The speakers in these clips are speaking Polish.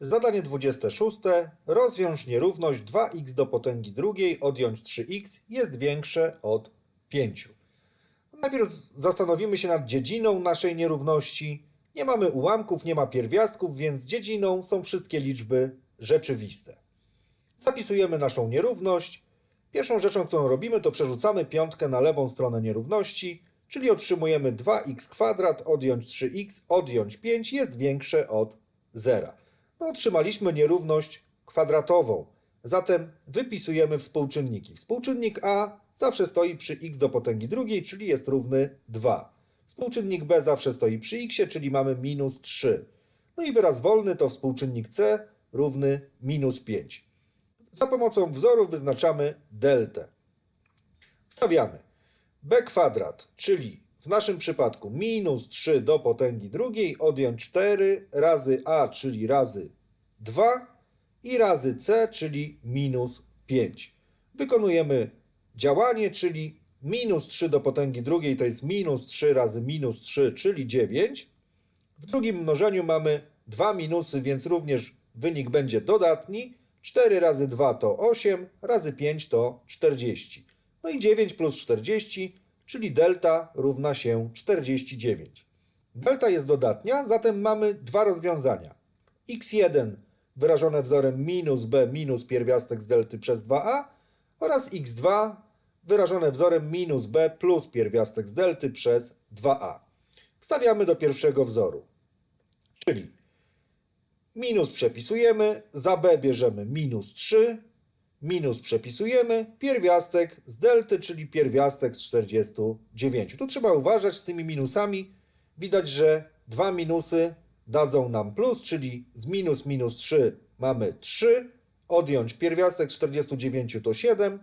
Zadanie 26. Rozwiąż nierówność 2x do potęgi drugiej odjąć 3x jest większe od 5. Najpierw zastanowimy się nad dziedziną naszej nierówności. Nie mamy ułamków, nie ma pierwiastków, więc dziedziną są wszystkie liczby rzeczywiste. Zapisujemy naszą nierówność. Pierwszą rzeczą, którą robimy, to przerzucamy piątkę na lewą stronę nierówności, czyli otrzymujemy 2x kwadrat odjąć 3x odjąć 5 jest większe od 0. No, otrzymaliśmy nierówność kwadratową. Zatem wypisujemy współczynniki. Współczynnik a zawsze stoi przy x do potęgi drugiej, czyli jest równy 2. Współczynnik b zawsze stoi przy x, czyli mamy minus 3. No i wyraz wolny to współczynnik c równy minus 5. Za pomocą wzoru wyznaczamy deltę. Wstawiamy b kwadrat, czyli w naszym przypadku minus 3 do potęgi drugiej, odjąć 4 razy a, czyli razy 2 i razy c, czyli minus 5. Wykonujemy działanie, czyli minus 3 do potęgi drugiej to jest minus 3 razy minus 3, czyli 9. W drugim mnożeniu mamy dwa minusy, więc również wynik będzie dodatni. 4 razy 2 to 8, razy 5 to 40. No i 9 plus 40, czyli delta równa się 49. Delta jest dodatnia, zatem mamy dwa rozwiązania. x1 wyrażone wzorem minus b minus pierwiastek z delty przez 2a oraz x2 wyrażone wzorem minus b plus pierwiastek z delty przez 2a. Wstawiamy do pierwszego wzoru, czyli minus przepisujemy, za b bierzemy minus 3, minus przepisujemy, pierwiastek z delty, czyli pierwiastek z 49. Tu trzeba uważać z tymi minusami. Widać, że dwa minusy dadzą nam plus, czyli z minus minus 3 mamy 3, odjąć pierwiastek 49 to 7,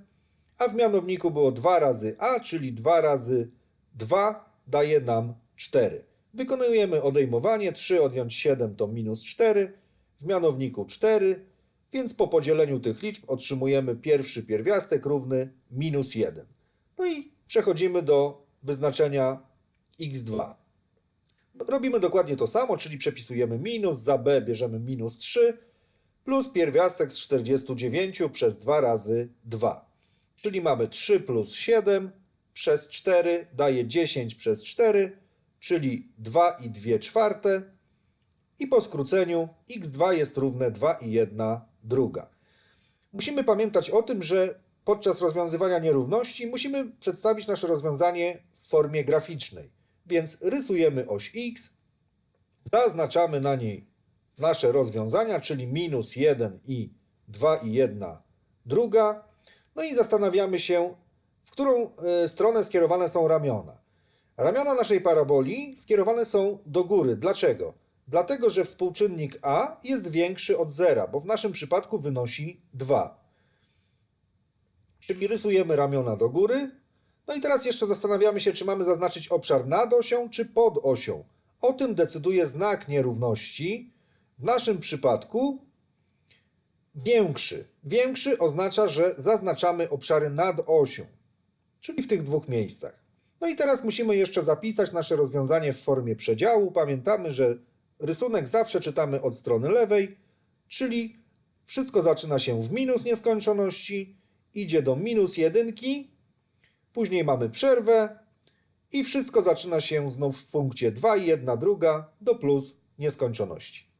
a w mianowniku było 2 razy a, czyli 2 razy 2 daje nam 4. Wykonujemy odejmowanie, 3 odjąć 7 to minus 4, w mianowniku 4, więc po podzieleniu tych liczb otrzymujemy pierwszy pierwiastek równy minus 1. No i przechodzimy do wyznaczenia x2. Robimy dokładnie to samo, czyli przepisujemy minus, za b bierzemy minus 3, plus pierwiastek z 49 przez 2 razy 2. Czyli mamy 3 plus 7 przez 4 daje 10 przez 4, czyli 2 i 2 czwarte. I po skróceniu x2 jest równe 2 i 1 druga. Musimy pamiętać o tym, że podczas rozwiązywania nierówności musimy przedstawić nasze rozwiązanie w formie graficznej. Więc rysujemy oś x, zaznaczamy na niej nasze rozwiązania, czyli minus 1 i 2 i 1 druga. No i zastanawiamy się, w którą e, stronę skierowane są ramiona. Ramiona naszej paraboli skierowane są do góry. Dlaczego? Dlatego, że współczynnik a jest większy od zera, bo w naszym przypadku wynosi 2. Czyli rysujemy ramiona do góry. No i teraz jeszcze zastanawiamy się, czy mamy zaznaczyć obszar nad osią, czy pod osią. O tym decyduje znak nierówności. W naszym przypadku większy. Większy oznacza, że zaznaczamy obszary nad osią, czyli w tych dwóch miejscach. No i teraz musimy jeszcze zapisać nasze rozwiązanie w formie przedziału. Pamiętamy, że rysunek zawsze czytamy od strony lewej, czyli wszystko zaczyna się w minus nieskończoności, idzie do minus jedynki, później mamy przerwę i wszystko zaczyna się znów w punkcie 2 i 1 druga do plus nieskończoności.